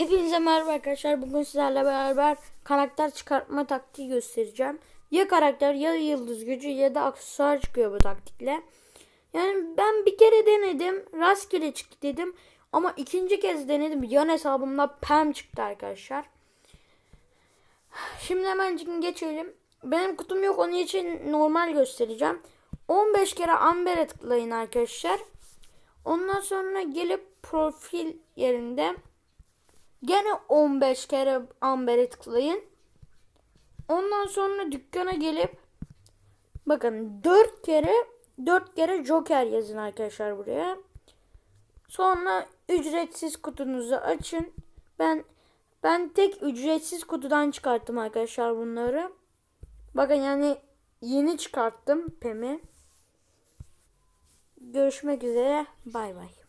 Hepinize merhaba arkadaşlar. Bugün sizlerle beraber karakter çıkartma taktiği göstereceğim. Ya karakter ya yıldız gücü ya da aksesuar çıkıyor bu taktikle. Yani ben bir kere denedim. Rastgele çıktı dedim. Ama ikinci kez denedim. Yan hesabımda Pam çıktı arkadaşlar. Şimdi hemen geçelim. Benim kutum yok onun için normal göstereceğim. 15 kere Amber'e tıklayın arkadaşlar. Ondan sonra gelip profil yerinde Gene 15 kere Amber'e tıklayın. Ondan sonra dükkana gelip bakın 4 kere 4 kere Joker yazın arkadaşlar buraya. Sonra ücretsiz kutunuzu açın. Ben ben tek ücretsiz kutudan çıkarttım arkadaşlar bunları. Bakın yani yeni çıkarttım Pem'i. Görüşmek üzere. Bay bay.